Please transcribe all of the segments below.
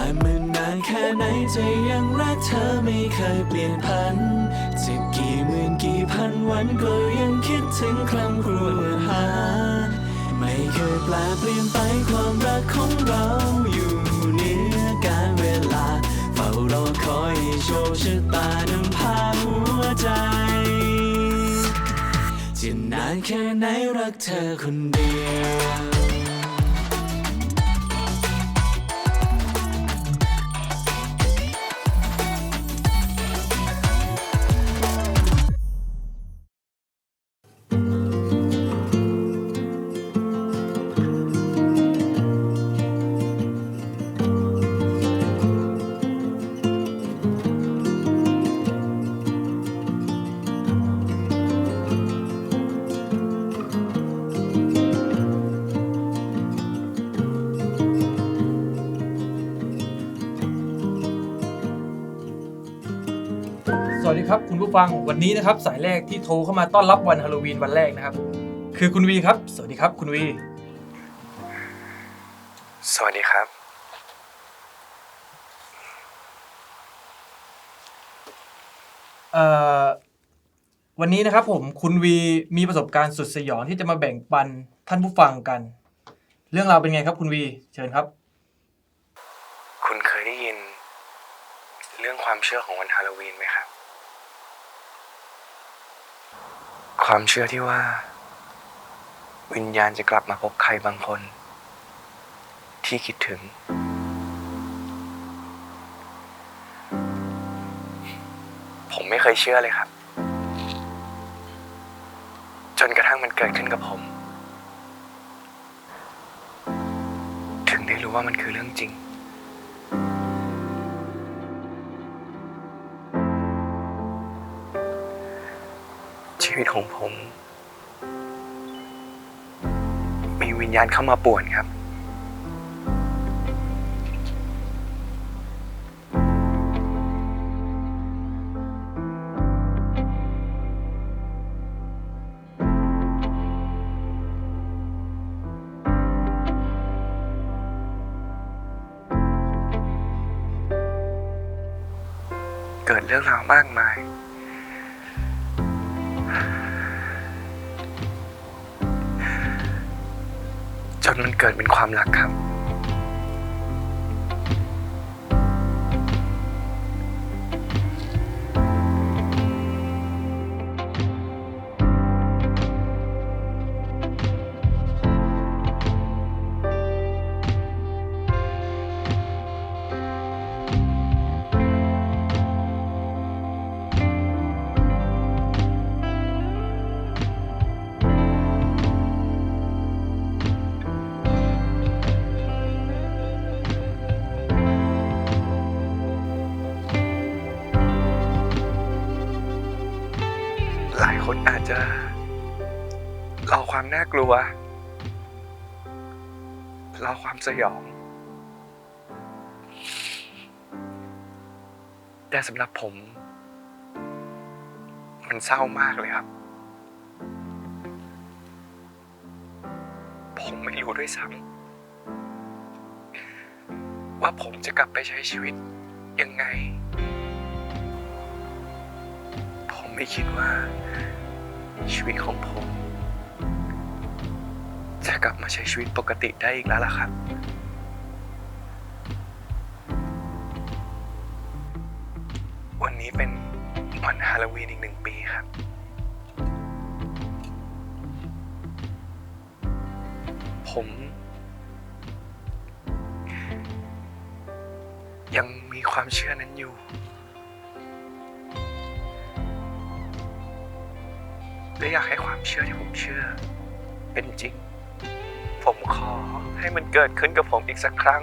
านมันนานแค่ไหนใจยังรักเธอไม่เคยเปลี่ยนพันจะกี่หมื่นกี่พันวันก็ยังคิดถึงครั้งครวญหา ไม่เคยแปลเปลี่ยนไปความรักของเราอยู่เหนือการเวลา เฝ้ารอคอยโชคชะตานำพาหัวใจจะนานแค่ไหนรักเธอคนเดียว สวัสดีครับคุณผู้ฟังวันนี้นะครับสายแรกที่โทรเข้ามาต้อนรับวันฮาโลวีนวันแรกนะครับ คือคุณวีครับ สวัสดีครับคุณวี สวัสดีครับ เอ่อวันนี้นะครับผมคุณวีมีประสบการณ์สุดสยองที่จะมาแบ่งปันท่านผู้ฟังกัน เรื่องราวเป็นไงครับคุณวีเชิญครับ คุณเคยได้ยิน เรื่องความเชื่อของวันฮาโลวีนไหมครับ ความเชื่อที่ว่า วิญญาณจะกลับมาพบใครบางคน ที่คิดถึง ผมไม่เคยเชื่อเลยครับ จนกระทั่งมันเกิดขึ้นกับผม ถึงได้รู้ว่ามันคือเรื่องจริง ชีวิตของผม มีวิญญาณเข้ามาป่วนครับ เกิดเรื่องราวมากมาย จนมันเกิดเป็นความรักครับ คนอาจจะรอความน่ากลัวรอความสยอง แต่สำหรับผม มันเศร้ามากเลยครับ ผมไม่รู้ด้วยซ้ำว่าผมจะกลับไปใช้ชีวิตยังไง ไม่คิดว่า ชีวิตของผม จะกลับมาใช้ชีวิตปกติได้อีกแล้วล่ะครับ วันนี้เป็นวันฮาโลวีนอีกหนึ่งปีครับ ผม ยังมีความเชื่อนั้นอยู่ และอยากให้ความเชื่อที่ผมเชื่อ เป็นจริง ผมขอให้มันเกิดขึ้นกับผมอีกสักครั้ง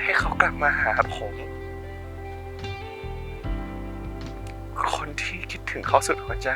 ให้เขากลับมาหาผม คนที่คิดถึงเขาสุดหัวใจ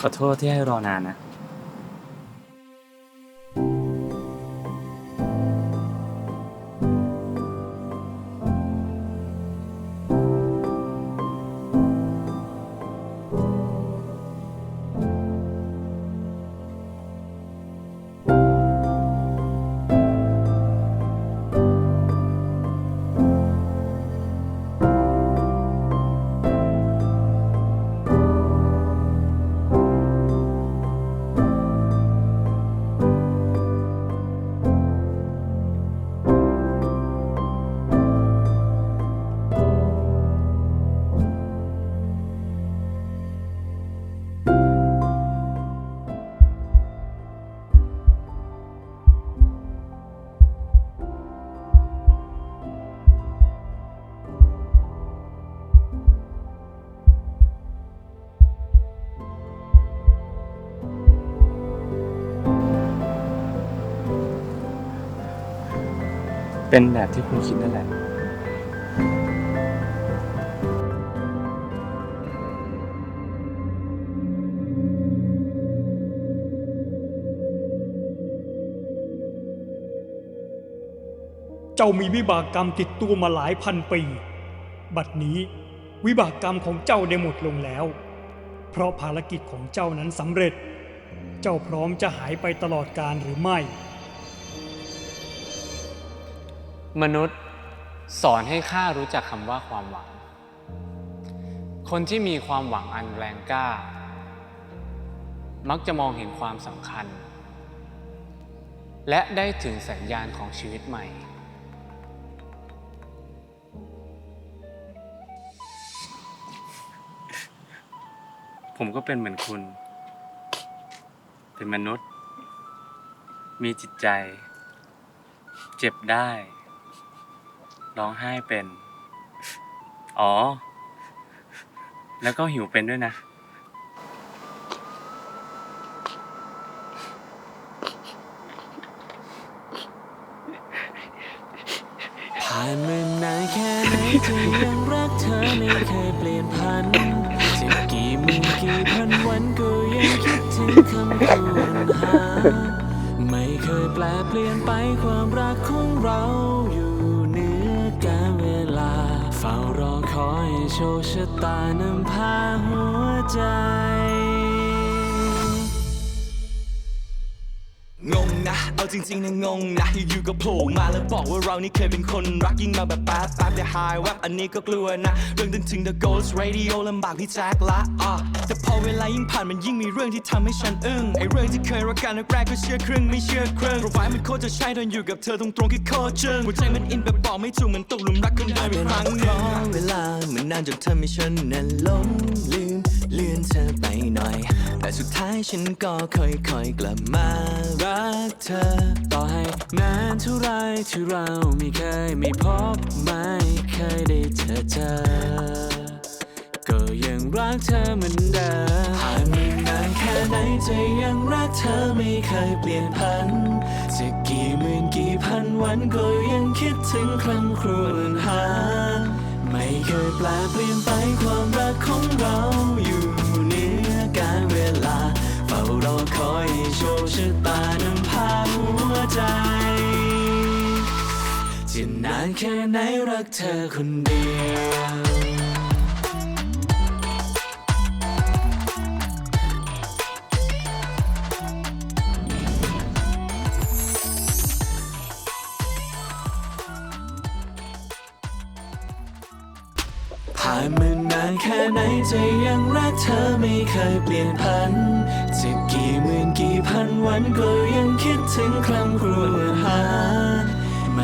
ขอโทษที่ให้รอนานนะ เป็นแบบที่คุณคิดนั่นแหละ เจ้ามีวิบากกรรมติดตัวมาหลายพันปี บัดนี้วิบากกรรมของเจ้าได้หมดลงแล้ว เพราะภารกิจของเจ้านั้นสำเร็จ เจ้าพร้อมจะหายไปตลอดกาลหรือไม่ มนุษย์สอนให้ข้ารู้จักคำว่าความหวัง คนที่มีความหวังอันแรงกล้า มักจะมองเห็นความสำคัญ และได้ถึงสัญญาณของชีวิตใหม่ ผมก็เป็นเหมือนคุณ เป็นมนุษย์ มีจิตใจ เจ็บได้ ร้องไห้เป็น อ๋อ แล้วก็หิวเป็นด้วยนะ ผ่านมานานแค่ไหนเธอยังรักเธอไม่เคยเปลี่ยนพันจะกี่หมื่นกี่พันวันก็ยังคิดถึงคำควรหาไม่เคยแปลเปลี่ยนไปความรักของเราอยู่ โชคชะตานำพาหัวใจ งงนะ เอาจริงๆนะงงนะ อยู่ๆก็โผล่มาแล้วบอกว่าเรานี่เคยเป็นคนรักยิ่งมาแบบแป๊บแป๊บเดี๋ยวหายแวบอันนี้ก็กลัวนะ เรื่องถึงถึง The Ghost Radio ลำบากพี่แจ็คละอะแต่พอเวลายิ่งผ่านมันยิ่งมีเรื่องที่ทำให้ฉันอึ้งไอเรื่องที่เคยรักกันแรกๆก็เชื่อครึ่งไม่เชื่อครึ่งเพราะว่ามันโคตรจะใช่ตอนอยู่กับเธอตรงๆที่โคตรจึงหัวใจมันอินแบบบอกไม่ถูกเหมันตกหลุมรักคนเดิมอีกครั้งหนึง เวลามันนานจนทำให้ฉันนั้นหลงลืม เลื่อนเธอไปหน่อย แต่สุดท้ายฉันก็ค่อยๆกลับมารักเธอ ต่อให้นานเท่าไรที่เราไม่เคยไม่พบไม่เคยได้เจอเจอก็ยังรักเธอเหมือนเดิมผ่านมานานแค่ไหนใจยังรักเธอไม่เคยเปลี่ยนพันจะกี่หมื่นกี่พันวันก็ยังคิดถึงครั้งครวญหา ไม่เคยแปลเปลี่ยนไปความ แค่ไหนรักเธอคนเดียวผ่านมานานแค่ไหนใจยังรักเธอไม่เคยเปลี่ยนพัน จะกี่หมื่นกี่พันวันก็ยังคิดถึงครั้งครวญหา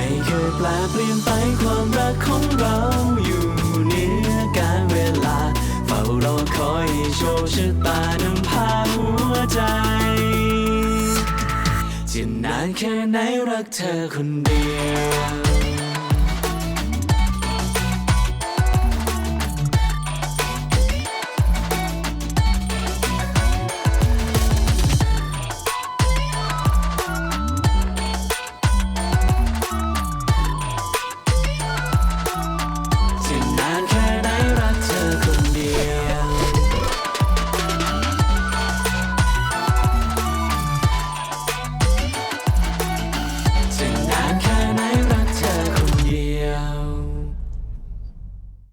ไม่เคยแปลเปลี่ยนไปความรักของเราอยู่เหนือการเวลา เฝ้ารอคอยโชคชะตานำพาหัวใจจะนานแค่ไหนรักเธอคนเดียว